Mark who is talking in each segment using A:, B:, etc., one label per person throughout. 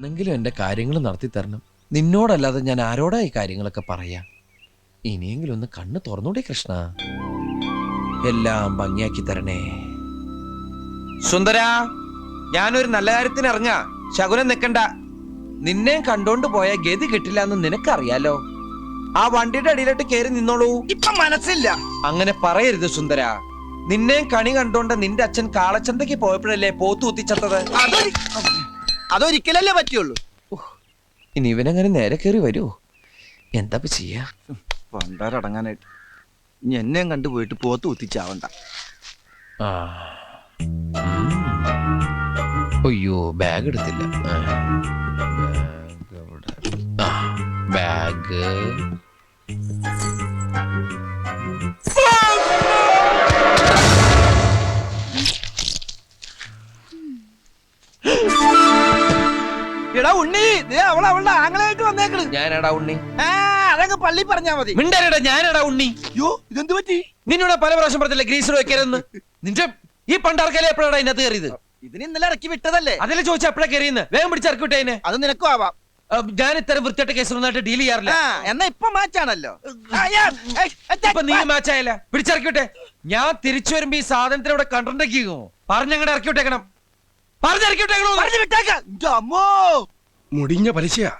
A: എന്നെങ്കിലും എന്റെ കാര്യങ്ങൾ നടത്തി തരണം. നിന്നോടല്ലാതെ ഞാൻ ആരോടാ ഈ കാര്യങ്ങളൊക്കെ പറയാ? ഇനിയെങ്കിലും ഒന്ന് കണ്ണ് തുറന്നൂടെ കൃഷ്ണ. എല്ലാം ഭംഗിയാക്കി തരണേ. സുന്ദര ഞാനൊരു നല്ല കാര്യത്തിന് അറിഞ്ഞ ശകുനം നിൽക്കണ്ട നിന്നെ കണ്ടോണ്ട് പോയ ഗതി കിട്ടില്ല എന്ന് നിനക്കറിയാലോ? ആ വണ്ടിയുടെ അടിയിലോട്ട് കയറി നിന്നോളൂ.
B: ഇപ്പൊ മനസ്സില്ല.
A: അങ്ങനെ പറയരുത് സുന്ദര. നിന്നെ കണി കണ്ടോണ്ട് നിന്റെ അച്ഛൻ കാളച്ചന്തയ്ക്ക് പോയപ്പോഴല്ലേ പോത്തു കുത്തിച്ചത്തത്?
B: അതൊരിക്കലല്ലേ പറ്റുള്ളൂ.
A: ഇനി ഇവനങ്ങനെ നേരെ കയറി വരുമോ എന്താ ചെയ്യാ?
B: പണ്ടാരടങ്ങാനായിട്ട് ഇനി എന്നെയും കണ്ടുപോയിട്ട് പോത്ത് കുത്തിച്ചാവണ്ട.
A: അയ്യോ ബാഗ് എടുത്തില്ല. ബാഗ്
B: എടാ ഉണ്ണി ദേ അവൾ അവളുടെ ആങ്ങളായിട്ട് വന്നേക്കണ്.
A: ഞാനടാ ഉണ്ണി.
B: ആ അതങ്ങ് പള്ളി പറഞ്ഞാ മതി.
A: മിണ്ടരടാ ഞാനടാ ഉണ്ണി.
B: അയ്യോ ഇതെന്ത് പറ്റി?
A: നിന്നോട് പല പ്രാവശ്യം പറഞ്ഞില്ല ഗ്രീസർ വെക്കരുതെന്ന്? നിന്റെ ഈ പണ്ടാർക്കല്ലേ എപ്പോഴാണ് അതിനകത്ത് കയറിയത്?
B: ഇതിന് ഇന്നലെ ഇറക്കി വിട്ടതല്ലേ?
A: അതിലെ ചോദിച്ചാ എപ്പോഴാ കയറിയെന്ന്? വേഗം പിടിച്ചിറക്കി വിട്ടേനെ
B: അത് നിനക്കും ആവാം.
A: ഞാൻ ഇത്തരം വൃത്തിയായിട്ട് കേസൊന്നായിട്ട് ഡീൽ ചെയ്യാറില്ല.
B: ആ എന്നാ ഇപ്പൊ മാച്ചാണല്ലോ
A: ഇപ്പൊ നീ മാച്ചായല്ല പിടിച്ചിറക്കി വിട്ടെ ഞാൻ തിരിച്ചു വരുമ്പോ ഈ സാധനത്തിന് ഇവിടെ കണ്ടിട്ടേക്കോ പറഞ്ഞങ്ങടെ ഇറക്കി വിട്ടേക്കണം പറഞ്ഞിറക്കി വിട്ടേക്കണോ
B: പറഞ്ഞു വിട്ടേക്കാം. അമ്മോ.
C: മുടിഞ്ഞ പലിശയാ.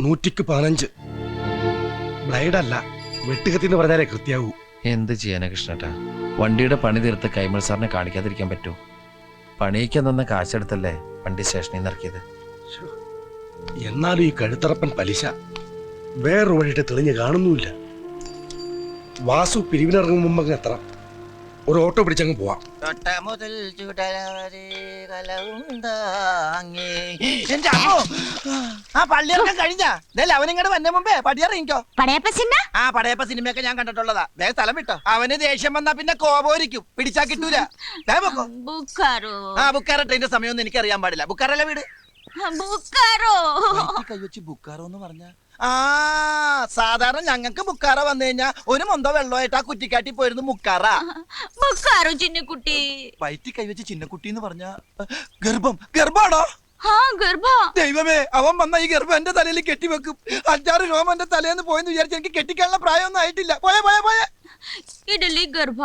C: നൂറ്റിക്ക് പതിനഞ്ച്. ബ്ലൈഡല്ല വെട്ടുകത്തി എന്ന് പറഞ്ഞാലേ കൃത്യാവൂ.
A: എന്ത് ചെയ്യാനാ കൃഷ്ണട്ടാ? വണ്ടിയുടെ പണി തീർത്ത് കൈമൾ സാറിനെ കാണിക്കാതിരിക്കാൻ പറ്റൂ. പണിയിക്കാൻ തന്ന കാശെടുത്തല്ലേ വണ്ടി സ്റ്റേഷനിൽ നിന്ന് ഇറക്കിയത്.
C: എന്നാലും ഈ കഴുത്തറപ്പൻ പലിശ വേറൊരു വഴിയിട്ട് തെളിഞ്ഞ് കാണുന്നുമില്ല. വാസു പിരിവിനിറങ്ങും മുമ്പ് അങ്ങ് എത്തണം. ഒരു ഓട്ടോ പിടിച്ചങ്ങ് പോവാം.
B: തൊട്ട മുതൽ ചുടലവരെ കലവുണ്ടാങ്ങി. എന്റെ അമ്മോ! ആ പള്ളിയൊക്കെ കഴിഞ്ഞാ. ഇതല്ലേ അവനിങ്ങോട്ട് വന്ന മുമ്പേ. പടിയറിയിക്കോ
D: പടയപ്പ സിനിമ?
B: ആ പടയപ്പ സിനിമയൊക്കെ ഞാൻ കണ്ടിട്ടുള്ളതാ. വേഗം സ്ഥലം വിട്ടോ. അവന് ദേഷ്യം വന്നാ പിന്നെ കോപോരിക്കും പിടിച്ചാ കിട്ടൂല. ദേ പൊക്കോ.
D: ബുക്കാറോ?
B: ആ ബുക്കാറ ട്രെയിന്റെ സമയമൊന്നും എനിക്ക് അറിയാൻ പാടില്ല. ബുക്കാറല്ല വീട്?
D: ബുക്കാറോ?
B: കൈവച്ച് ബുക്കാറോ എന്ന് പറഞ്ഞ? ആ സാധാരണ ഞങ്ങൾക്ക് മുക്കാറ വന്നു കഴിഞ്ഞാ ഒരു മൊന്തോ വെള്ളമായിട്ട് ആ കുറ്റിക്കാട്ടി പോയിരുന്നു മുക്കാറ.
D: മുക്കാറോ ചിന്നക്കുട്ടി?
B: വയറ്റി കൈവച്ച് ചിന്നക്കുട്ടി എന്ന് പറഞ്ഞ ഗർഭം. ഗർഭാണോ? ദൈവമേ അവൻ വന്ന ഈ ഗർഭം എന്റെ തലയിൽ കെട്ടിവെക്കും. അഞ്ചാറ് രോമം എന്റെ തലേന്ന് പോയെന്ന് വിചാരിച്ച് എനിക്ക് കെട്ടിക്കാനുള്ള പ്രായമൊന്നും ആയിട്ടില്ല. പോയെ പോയെ പോയെ.
D: ഇഡലി ഗർഭ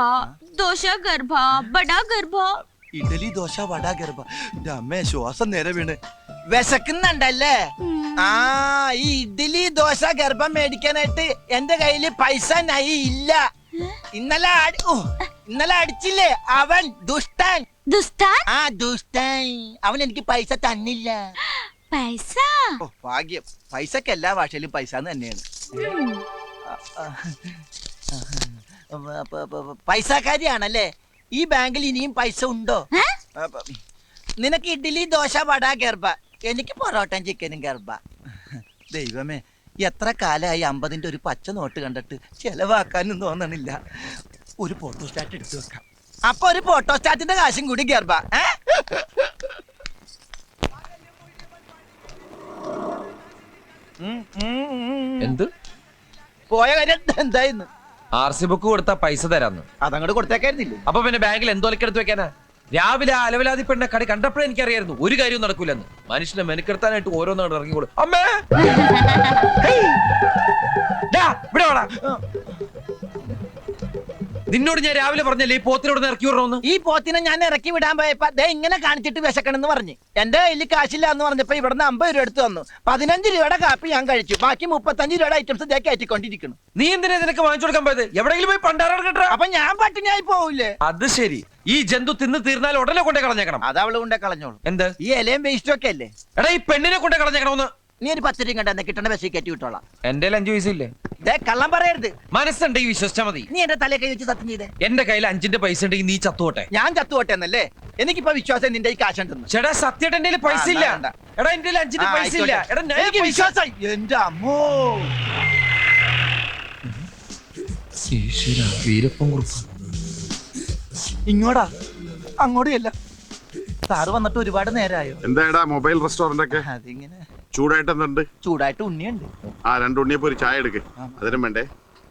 D: ദോശ ഗർഭ ബടാ ഗർഭ.
B: ഇഡലി ദോശ വട ഗർഭ. ശ്വാസം നേരെ വീണ്. വിശക്കുന്നുണ്ടല്ലേ? ആ ഈ ഇഡ്ഡലി ദോശ ഗർഭം മേടിക്കാനായിട്ട് എന്റെ കയ്യിൽ പൈസ നൈ ഇല്ല. ഇന്നലെ അടി- ഓ, ഇന്നലെ അടിച്ചില്ലേ? അവൻ ദുഷ്ടൻ.
D: ദുസ്താൻ
B: ആ ദുഷ്ടൻ. അവൻ എനിക്ക് പൈസ തന്നില്ല.
D: പൈസ?
B: ഓ ഭാഗ്യം. പൈസക്ക് എല്ലാ ഭാഷയിലും പൈസ എന്ന് തന്നെയാണ്. അപ്പൊ- അപ്പൊ പൈസക്കാരിയാണല്ലേ? ഈ ബാങ്കിൽ ഇനിയും പൈസ ഉണ്ടോ?
D: ഏ?
B: നിനക്ക് ഇഡ്ഡലി ദോശ വട ഗർഭ. എനിക്ക് പൊറോട്ടയും ചിക്കനും ഗർഭ. ദൈവമേ എത്ര കാലമായി അമ്പതിന്റെ ഒരു പച്ച നോട്ട് കണ്ടിട്ട് ചെലവാക്കാനും തോന്നണില്ല. ഒരു ഫോട്ടോസ്റ്റാറ്റ് എടുത്തു വെക്കാം. അപ്പൊ ഒരു ഫോട്ടോസ്റ്റാറ്റിന്റെ കാശും കൂടി ഗർഭ.
A: എന്ത്?
B: പോയ കാര്യം എന്തായിരുന്നു?
A: ആർ സി ബുക്ക് കൊടുത്താ പൈസ തരാന്ന്.
B: അതങ്ങോട്ട് കൊടുത്തേക്കായിരുന്നില്ലേ?
A: അപ്പൊ പിന്നെ ബാങ്കിൽ എന്തോലക്കെടുത്ത് വെക്കാനാ? രാവിലെ ആ അലവലാതി പെണ്ണെ കടി കണ്ടപ്പോഴേ എനിക്കറിയായിരുന്നു. ഒരു കാര്യവും നടക്കൂലെന്ന്. മനുഷ്യനെ മെനക്കെടുത്താനായിട്ട് ഓരോന്നാണ് ഇറങ്ങിക്കോളൂ. അമ്മേ! ഇവിടെ വാടാ. നിന്നോട് ഞാൻ രാവിലെ പറഞ്ഞല്ലേ ഈ പോത്തിനോട് ഇറക്കി വിടണമെന്ന്?
B: ഈ പോത്തിനെ ഞാൻ ഇറക്കി വിടാൻ പോയപ്പോ ദേ ഇങ്ങനെ കാണിച്ചിട്ട് വിശക്കണെന്ന് പറഞ്ഞു. എന്റെ കയ്യിൽ കാശില്ല എന്ന് പറഞ്ഞപ്പോ ഇവിടുന്ന് അമ്പത് രൂപ എടുത്തു വന്നു പതിനഞ്ച് രൂപയുടെ കാപ്പി ഞാൻ കഴിച്ചു. ബാക്കി മുപ്പത്തഞ്ച് രൂപയുടെ ഐറ്റംസ് ഇതേ കയറ്റിക്കൊണ്ടിരിക്കുന്നു.
A: നീ എന്തിനാ നിനക്ക് വാങ്ങിച്ചു കൊടുക്കാൻ പോയത്? എവിടെയെങ്കിലും പോയി പണ്ടാറ കേട്ടാ
B: അപ്പൊ ഞാൻ പട്ടിണിയായി പോവില്ലേ
A: അത് ശരി. ഈ ജന്തു തിന്ന് തീർന്നാൽ ഉടനെ കൊണ്ടേ കളഞ്ഞേക്കണം.
B: അത് അവൾ കൊണ്ടേ കളഞ്ഞോളൂ.
A: എന്ത്?
B: ഈ ഇലയും വേസ്റ്റും ഒക്കെ അല്ലേ?
A: എടാ ഈ പെണ്ണിനെ കൊണ്ടേ കളഞ്ഞേക്കണമെന്ന്
B: നീ ഒരു പത്ത് രൂപ കണ്ടെന്ന് കിട്ടണ ബസ്സിൽ കയറ്റി വിട്ടോളാം.
A: എന്റെ അഞ്ചു വയസ്സില്ലേ
B: ദേ കള്ളം പറയരുത്.
A: മനസ്സുണ്ട് ഈ വിശ്വസിച്ച മതി.
B: നീ എന്റെ തലയെ കൈ വെച്ച് സത്യം ചെയ്തേ.
A: എന്റെ കയ്യിൽ അഞ്ചിന്റെ പൈസ ഉണ്ടെങ്കിൽ നീ ചത്തുവട്ടെ
B: ഞാൻ ചത്തുവട്ടെ എന്നല്ലേ? എനിക്കിപ്പോ വിശ്വാസം നിന്റെ ഈ കാശുണ്ടെന്ന്
A: ചേട്ടാ സത്യമായിട്ട് എന്റെ കയ്യിൽ പൈസ ഇല്ല.
B: വേണ്ട.
A: എടാ എന്റെ അഞ്ചിന്റെ
B: ആ,
A: പൈസ ഇല്ല.
B: ആയിക്കോട്ടെ.
A: എടാ ഞാൻ
B: എനിക്ക്
A: പൈസ-
B: വിശ്വാസമായി എന്റെ അമ്മോ.
A: വീരപ്പൻ കുറുപ്പ്.
B: ഇങ്ങോടാ. അങ്ങോട്ടല്ല സാറ് വന്നിട്ട് ഒരുപാട് നേരമായോ
E: എന്താടാ മൊബൈൽ റെസ്റ്റോറന്റ് ഒക്കെ?
B: അതിങ്ങനെ.
E: ചൂടായിട്ട്
B: ചൂടായിട്ട് ഉണ്ണിയുണ്ട്.
E: ആ രണ്ട് ഉണ്ണിയെ പോയി ചായ എടുക്ക്. അതിനും വേണ്ടേ?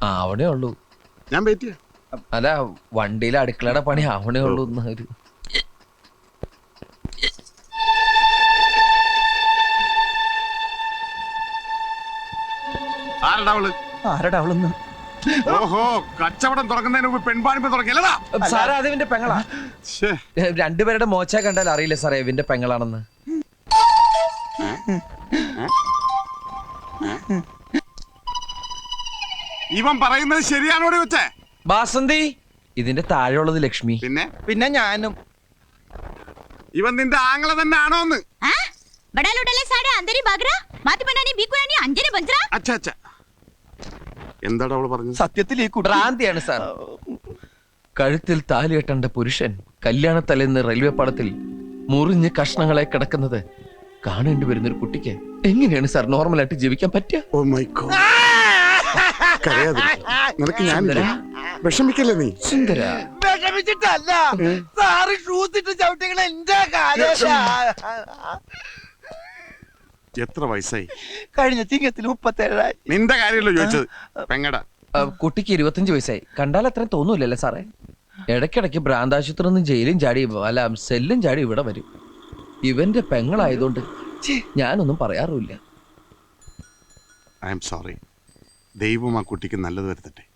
A: ആ അവിടെ ഉള്ളൂ.
E: ഞാൻ വെയിറ്റ് ചെയ്യാം.
A: അല്ല വണ്ടിയിൽ അടുക്കളയുടെ പണി അവിടെ ഉള്ളൂ ഒരു
E: ആരടാ അവൾ?
B: ആരടാ അവളൊന്ന്
E: ഓഹോ കച്ചവടം തുറക്കുന്നതിന് മുമ്പ് പെൺപാണിപ്പ് തുറക്കില്ലടാ
A: സാറേ അത് ഇവന്റെ പെങ്ങളാ.
E: ശ്ശേ.
A: രണ്ടുപേരുടെ മോച്ച കണ്ടാൽ അറിയില്ല സാറേ ഇവന്റെ പെങ്ങളാണെന്ന്.
E: ഇവൻ പറയുന്നത് ശരിയാണോടി വെച്ചേ
A: ബാസന്തി ഇതിന്റെ താഴെയുള്ളത് ലക്ഷ്മി.
E: പിന്നെ?
B: പിന്നെ ഞാനും.
E: ഇവൻ നിന്റെ ആംഗള തന്നെ ആണോന്ന്
D: ಆ? ಬಡ ಲೋಟಲೆ ಸಾಡೆ ಅಂದರಿ ಬಾಗ್ರ ಮಾತು ಬನ್ನಾನಿ ಬೀಕು
E: ನಾನಿ ಅಂಜನೆ എന്താടാ അവൾ പറഞ്ഞത്?
B: സത്യത്തിൽ ഈ കുട്ടി
A: ഭ്രാന്തിയാണ് സാർ. കഴുത്തിൽ താലി കെട്ടേണ്ട പുരുഷൻ കല്യാണത്തലേന്ന് റെയിൽവേ പാടത്തിൽ മുറിഞ്ഞ് കഷ്ണങ്ങളെ കിടക്കുന്നത് കാണേണ്ടി വരുന്ന ഒരു കുട്ടിക്ക് എങ്ങനെയാണ് സാർ നോർമലായിട്ട് ജീവിക്കാൻ പറ്റുക?
E: Oh my god. നിനക്ക് ഞാൻ വിഷമിക്കല്ലേ നീ?
A: സുന്ദര.
B: വിഷമിച്ചിട്ടല്ല. സാറ് ഷൂസ് ഇട്ട് ചവിട്ടികളെ എന്റെ കാലേശാ
E: എത്ര വയസ്സായി?
B: കഴിഞ്ഞ തിങ്ങത്തിൽ മുപ്പത്തേഴായി.
E: നിന്റെ കാര്യമല്ലോ ചോദിച്ചത്. പെങ്ങട.
A: ആ, കുട്ടിക്ക് ഇരുപത്തഞ്ച് വയസ്സായി. കണ്ടാൽ അത്രയും തോന്നൂലല്ലേ സാറേ? ഇടയ്ക്കിടയ്ക്ക് ഭ്രാന്താശുപത്രി നിന്ന് ജയിലും ചാടി അല്ല സെല്ലും ചാടി ഇവിടെ വരും. ഇവന്റെ പെങ്ങളായതുകൊണ്ട് ഞാനൊന്നും പറയാറുമില്ല.
E: ഐ എം സോറി ദൈവം ആ കുട്ടിക്ക് നല്ലത് വരുത്തട്ടെ.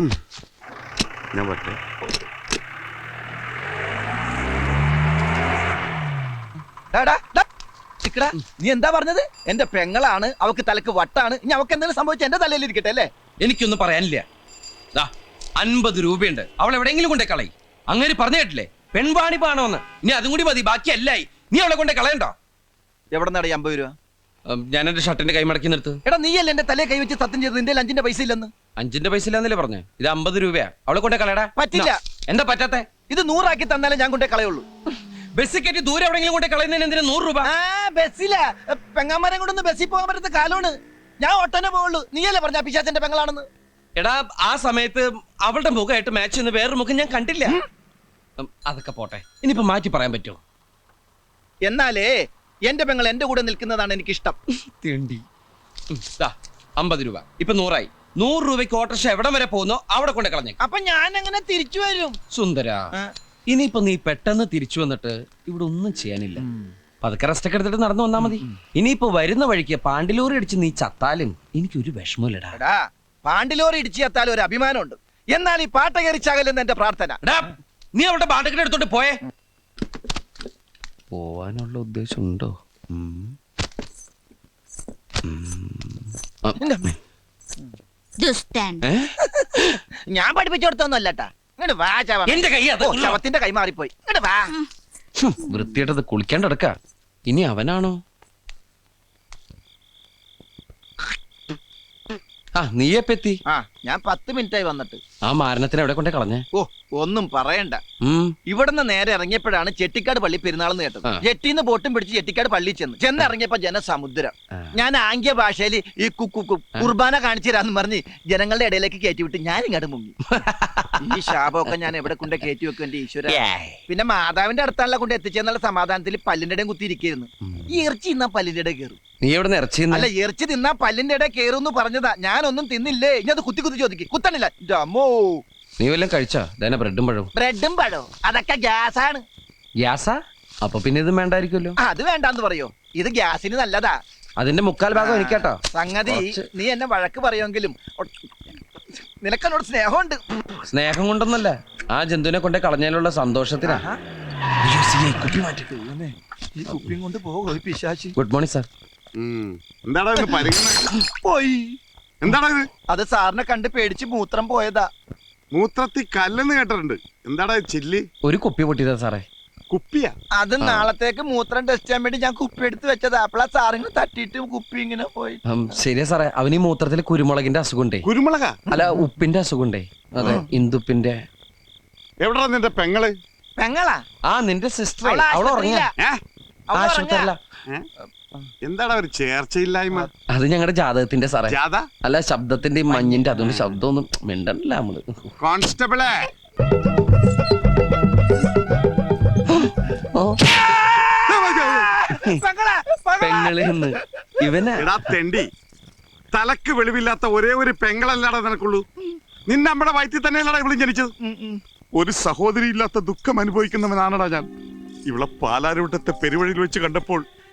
E: ഉം. ഞാൻ പറ്റേ
B: ഡാ, ഡാ, ചിക്കടാ, നീ എന്താ പറഞ്ഞത്? എന്റെ പെങ്ങളാണ് അവക്ക് തലക്ക് വട്ടാണ്. ഇനി അവക്ക് എന്തെങ്കിലും സംഭവിച്ച എന്റെ തലയിൽ ഇരിക്കട്ടെ അല്ലേ?
A: എനിക്കൊന്നും പറയാനില്ല. അൻപത് രൂപയുണ്ട്. അവൾ എവിടെയെങ്കിലും കൊണ്ടേ കളയി. അങ്ങനെ പറഞ്ഞു കേട്ടില്ലേ? പെൺവാണി പാണോന്ന്. ഇനി അതും കൂടി മതി ബാക്കി അല്ലായി നീ അവളെ കൊണ്ടേ കളയണ്ടോ?
B: എവിടെ നടാ അമ്പത് രൂപ?
A: ഞാൻ എന്റെ ഷർട്ടിന്റെ കൈ മടക്കി നിർത്ത്.
B: എടാ നീയല്ലേ എന്റെ തലയെ കൈവച്ച് സത്യം ചെയ്ത് നിന്റെ അഞ്ചിന്റെ പൈസ ഇല്ലെന്ന്.
A: അഞ്ചിന്റെ പൈസ ഇല്ലാന്നല്ലേ പറഞ്ഞു? ഇത് അമ്പത് രൂപയാ. അവളെ കൊണ്ടേ കളയടാ.
B: പറ്റില്ല.
A: എന്താ പറ്റാത്തെ?
B: ഇത് നൂറാക്കി തന്നാലേ ഞാൻ കൊണ്ടേ കളയുള്ളൂ.
A: ബസ് കയറ്റി ദൂരെ എവിടെങ്കിലും കൊണ്ട് കളയുന്നതിന് എന്തിനു നൂറ് രൂപ?
B: ആ ബസ്സില പെങ്ങാമരം കൊണ്ടൊന്ന് ബസ്സിൽ പോകാൻ പറ്റുന്ന കാലമാണ് ഞാൻ ഒട്ടനെ പോവുള്ളൂ. നീയല്ലേ പറഞ്ഞ പിശാച്ചന്റെ പെങ്ങളാണെന്ന്?
A: എടാ ആ സമയത്ത് അവളുടെ മുഖമായിട്ട് മാച്ച് ചെയ്യുന്ന വേറൊരു മുഖം ഞാൻ കണ്ടില്ല. അതൊക്കെ പോട്ടെ. ഇനിയിപ്പോ മാറ്റി പറയാൻ പറ്റുമോ?
B: എന്നാലേ എന്റെ പെങ്ങൾ എന്റെ കൂടെ നിൽക്കുന്നതാണ് എനിക്ക് ഇഷ്ടം
A: തിണ്ടി അമ്പത് രൂപ. ഇപ്പൊ നൂറായി. നൂറ് രൂപയ്ക്ക് ഓട്ടർഷ എവിടം വരെ പോകുന്നോ? അവിടെ കൊണ്ട് കളഞ്ഞേ
B: അപ്പൊ ഞാൻ എങ്ങനെ തിരിച്ചു വരും.
A: സുന്ദര. ഇനിയിപ്പൊ നീ പെട്ടെന്ന് തിരിച്ചു വന്നിട്ട് ഇവിടെ ഒന്നും ചെയ്യാനില്ല. പതുക്കെ റെസ്റ്റൊക്കെ എടുത്തിട്ട് നടന്നു വന്നാ മതി. ഇനിയിപ്പൊ വരുന്ന വഴിക്ക് പാണ്ടിലോറി അടിച്ച് നീ ചത്താലും എനിക്കൊരു വിഷമമില്ലടാ.
B: എടാ പാണ്ടിലോറി ഇടിച്ചു ചത്താൽ ഒരു അഭിമാനമുണ്ട്. എന്നാൽ ഈ പാട്ട കയറിച്ചാകലെന്ന് എന്റെ പ്രാർത്ഥന.
A: നീ അവളുടെ പാണ്ടക്കിനെ എടുത്തോണ്ട് പോയേ. പോവാനുള്ള ഉദ്ദേശം ഉണ്ടോ
B: ഞാൻ പഠിപ്പിച്ചു കൊടുത്തൊന്നുമല്ലട്ടാ. ഇങ്ങോട്ട് വാ ചവ.
A: എന്റെ കൈ അത്
B: ഓ, ശവത്തിന്റെ കൈ മാറിപ്പോയി. ഇങ്ങട് വാ.
A: വൃത്തിയായിട്ടത് കുളിക്കാണ്ട് കിടക്ക. ഇനി അവനാണോ? ആ നീയെപ്പെത്തി
B: ആ. ഞാൻ പത്ത് മിനിറ്റായി വന്നിട്ട്.
A: ആ മാരണത്തിന് എവിടെ കൊണ്ടേ കളഞ്ഞേ?
B: ഓ ഒന്നും പറയണ്ട. ഇവിടുന്ന് നേരെ ഇറങ്ങിയപ്പോഴാണ് ചെട്ടിക്കാട് പള്ളി പെരുന്നാളെന്ന് കേട്ടത്.
A: ചെട്ടിന്ന്
B: ജെട്ടിന്ന് ബോട്ടും പിടിച്ച് ചെട്ടിക്കാട് പള്ളി ചെന്ന്. ചെന്ന് ഇറങ്ങിയപ്പോ ജനസമുദ്രം ഞാൻ ആംഗ്യ ഭാഷയിൽ ഈ കുർബാന കാണിച്ചു തരാന്ന് പറഞ്ഞ് ജനങ്ങളുടെ ഇടയിലേക്ക് കയറ്റി വിട്ട് ഞാൻ ഇങ്ങോട്ട് മുങ്ങി. ഈ ശാപമൊക്കെ ഞാൻ എവിടെ കൊണ്ടേ കയറ്റി വെക്കും എന്റെ ഈശ്വര? പിന്നെ മാതാവിന്റെ അടുത്താണല്ലോ കൊണ്ട് എത്തിച്ചെന്നുള്ള സമാധാനത്തിൽ പല്ലിന്റെ ഇടയും കുത്തിയിരിക്കുന്നു ഈ ഇറച്ചി ഇന്നാ പല്ലിന്റെ ഇടയിൽ കയറും.
A: നീ എവിടെ ഇറച്ചി
B: അല്ല ഇറച്ചി തിന്നാ പല്ലിന്റെ ഇടയിൽ കയറും എന്ന് പറഞ്ഞതാ. ഞാനൊന്നും തിന്നില്ലേ? ഇനി അത് കുത്തി കുത്തി ചോദിക്കും. കുത്തണില്ല. ഇന്റെ അമ്മോ
A: നീ വല്ലതും കഴിച്ചോ? ഇതന്നെ ബ്രെഡും പഴവും.
B: ബ്രെഡും പഴവും. അതൊക്കെ ഗ്യാസാണ്.
A: ഗ്യാസാ? അപ്പൊ പിന്നെ ഇതും വേണ്ടായിരിക്കുമല്ലോ.
B: അത് വേണ്ടാന്ന് പറയോ? ഇത് ഗ്യാസിന് നല്ലതാ.
A: അതിന്റെ മുക്കാൽ ഭാഗം എനിക്കാട്ടോ.
B: സംഗതി
A: കുറച്ച്.
B: നീ എന്നെ വഴക്ക് പറയുമെങ്കിലും ഒ- നിനക്കെന്നോട് സ്നേഹമുണ്ട്.
A: സ്നേഹം കൊണ്ടൊന്നല്ല. ആ ജന്തുവിനെ കൊണ്ടേ കളഞ്ഞാലുള്ള സന്തോഷത്തിനാ.
B: ഈ കുപ്പിയും കൊണ്ട് പോകും പിശാശി
A: ഗുഡ് മോർണിംഗ് സാർ.
E: ഉം. എന്താടാ ഇത് പരിഗണന?
B: പോയി.
E: എന്താടാ ഇത്?
B: അത് സാറിനെ കണ്ട് പേടിച്ച് മൂത്രം പോയതാ.
E: മൂത്രത്തി കല്ലെന്ന് കേട്ടിട്ടുണ്ട്. എന്താടാ ചില്ലി?
A: ഒരു കുപ്പി പൊട്ടിയതാ സാറേ.
E: കുപ്പിയാ?
B: അത് നാളത്തേക്ക് മൂത്രം ടെസ്റ്റ് ചെയ്യാൻ വേണ്ടി ഞാൻ കുപ്പി എടുത്ത് വെച്ചതാ. അപ്പളാ സാറിന് തട്ടിയിട്ട് കുപ്പി ഇങ്ങനെ പോയി.
A: ശരിയാ സാറേ. അവന് ഈ മൂത്രത്തിൽ കുരുമുളകിന്റെ അസുഖമുണ്ടേ.
E: കുരുമുളക?
A: അല്ല ഉപ്പിന്റെ അസുഖമുണ്ടേ. അതെ ഇന്ദുപ്പിന്റെ.
E: എവിടാ നിന്റെ പെങ്ങൾ?
B: പെങ്ങളാ?
A: ആ നിന്റെ സിസ്റ്റർ
B: അവളെ
A: അവൾ ഉറങ്ങിയ ആശുപത്രിയല്ല
E: എന്താടാ ഒരു ചേർച്ചയില്ലായ്മ?
A: അത് ഞങ്ങളുടെ ജാതകത്തിന്റെ സാറേ.
E: ജാഥ
A: അല്ല ശബ്ദത്തിന്റെ മഞ്ഞിന്റെ അതുകൊണ്ട് ശബ്ദമൊന്നും മിണ്ടല്ല നമ്മൾ.
E: കോൺസ്റ്റബിളെ.
A: പെങ്ങൾ
E: എടാ തെണ്ടി. തലക്ക് വെളിവില്ലാത്ത ഒരേ ഒരു പെങ്ങളല്ലാടാ നിനക്കുള്ളൂ. നിന്നെ നമ്മുടെ വയറ്റിൽ തന്നെയല്ലടാ ഇവിടെ ജനിച്ചത്. ഒരു സഹോദരി ഇല്ലാത്ത ദുഃഖം അനുഭവിക്കുന്നവനാണടാ ഞാൻ. ഇവളെ പാലാരൂട്ടത്തെ പെരുവഴിയിൽ വെച്ച് കണ്ടപ്പോൾ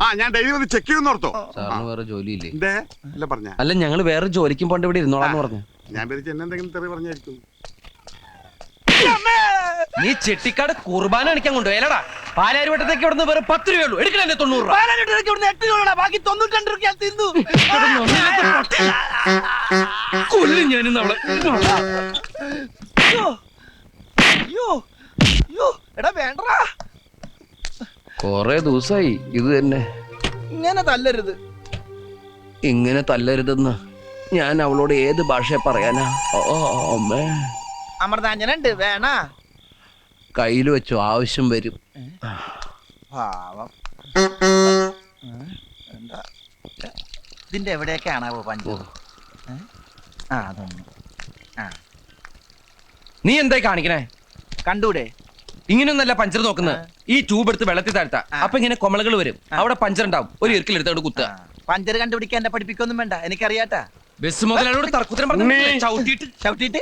E: ആ ഞാൻ ഡെയിലി വന്ന് ചെക്ക് ചെയ്യുന്ന ഓർത്തോ.
A: സാറിന് വേറെ ജോലിയില്ലേ?
E: എന്തേ? അല്ല പറഞ്ഞ.
A: അല്ല ഞങ്ങൾ വേറെ ജോലിക്കും പോണ്ട് ഇവിടെ ഇരുന്നോളാന്ന് പറഞ്ഞു.
E: ഞാൻ വിചാരിച്ചു എന്നെ എന്തെങ്കിലും തെറി പറഞ്ഞായിരിക്കും.
A: നീ ചെട്ടിക്കാട് കുർബാന അടിക്കാൻ കൊണ്ടുപോയല്ലടാ പാലാരിവട്ടത്തേക്ക് ഇവിടുന്ന് വേറെ പത്ത് രൂപയുള്ളൂ എടുക്കണേ തൊണ്ണൂറ് രൂപ?
B: പാലാരിവട്ടത്തേക്ക് ഇവിടുന്ന് എട്ട് രൂപ ബാക്കി തൊണ്ണൂറ്റി രൂപ ഞാൻ തിന്നു.
A: കൊല്ലും ഞാനിന്ന് അവളെ.
B: അയ്യോ അയ്യോ. എടാ വേണ്ടടാ.
A: കൊറേ ദിവസമായി ഇത് തന്നെ.
B: ഇങ്ങനെ തല്ലരുത്.
A: ഇങ്ങനെ തല്ലരുതെന്ന് ഞാൻ അവളോട് ഏത് ഭാഷ പറയാനാ? ഓ അമ്മേ.
B: അമൃതാഞ്ജനുണ്ട് വേണ?
A: കയ്യിൽ വെച്ചു ആവശ്യം വരും.
B: പാവം. എന്താ? ഇതിന്റെ എവിടെയൊക്കെയാണാവോ പഞ്ചു? ഏ? ആ അതൊന്നും ആ.
A: നീ എന്തായി കാണിക്കണേ?
B: കണ്ടൂടെ?
A: ഇങ്ങനെയൊന്നല്ല പഞ്ചർ നോക്കുന്നത്. ഈ ട്യൂബ് എടുത്ത് വെള്ളത്തിൽ താഴ്ത്താ. അപ്പൊ ഇങ്ങനെ കൊമളകൾ വരും. അവിടെ പഞ്ചർ ഉണ്ടാവും. ഒരു ഇരിക്കൽ അവിടെ കുത്തുക.
B: പഞ്ചർ കണ്ടുപിടിക്കാൻ എന്നെ പഠിപ്പിക്കൊന്നും വേണ്ട. എനിക്കറിയാട്ടാ.
A: ബസ് മുതലോട് തർക്കുത്തരം പറഞ്ഞു ചവിട്ടിയിട്ട്.
B: ചവിട്ടിട്ട്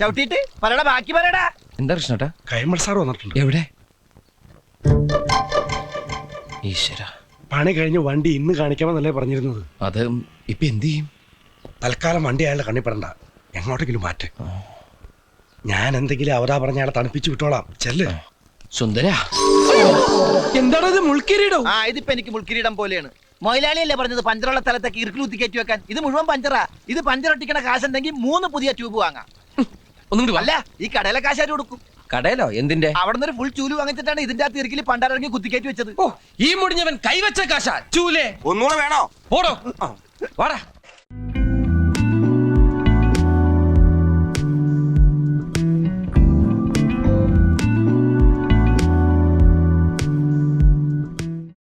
B: ചവിട്ടിട്ട് പറയടാ ബാക്കി പറയടാ.
A: എന്താ കൃഷ്ണട്ടാ
C: കൈമൾ സാർ വന്നിട്ടുണ്ട്.
A: എവിടെ? ഈശ്വര.
C: പണി കഴിഞ്ഞ് വണ്ടി ഇന്ന് കാണിക്കാമെന്നല്ലേ പറഞ്ഞിരുന്നത്.
A: അത് ഇപ്പൊ എന്ത് ചെയ്യും?
C: തൽക്കാലം വണ്ടി അയാളുടെ കണ്ണിപ്പെടണ്ട എങ്ങോട്ടെങ്കിലും മാറ്റ്. ഞാൻ എന്തെങ്കിലും അവരാ പറഞ്ഞ അയാളെ തണുപ്പിച്ച് വിട്ടോളാം. ചെല്ല്.
A: സുന്ദര. എന്താണത് മുൾക്കിരീടോ?
B: ആ ഇതിപ്പോ എനിക്ക് മുൾക്കിരീടം പോലെയാണ്. മൊയിലാളിയല്ലേ പറഞ്ഞത് പഞ്ചറുള്ള സ്ഥലത്തേക്ക് ഇറുക്കിൽ കുത്തി കയറ്റി വെക്കാൻ? ഇത് മുഴുവൻ പഞ്ചറാ. ഇത് പഞ്ചർ ഒട്ടിക്കണ കാശുണ്ടെങ്കിൽ മൂന്ന് പുതിയ ട്യൂബ് വാങ്ങാം.
A: ഒന്നും
B: അല്ല ഈ കടയിലെ കാശാര് കൊടുക്കും.
A: കടയിലോ? എന്തിന്റെ?
B: അവിടെ നിന്ന് ഒരു ഫുൾ ചൂൽ വാങ്ങിച്ചിട്ടാണ് ഇതിന്റെ അകത്ത് ഇറുക്കിൽ പണ്ടാരങ്ങി കുത്തിക്കയറ്റി വെച്ചത്.
A: ഓ ഈ മുടിഞ്ഞവൻ കൈവച്ച കാശാ. ചൂലേ.
E: ഒന്നുകൂടെ വേണോ?
A: ഓടോ. വാടാ.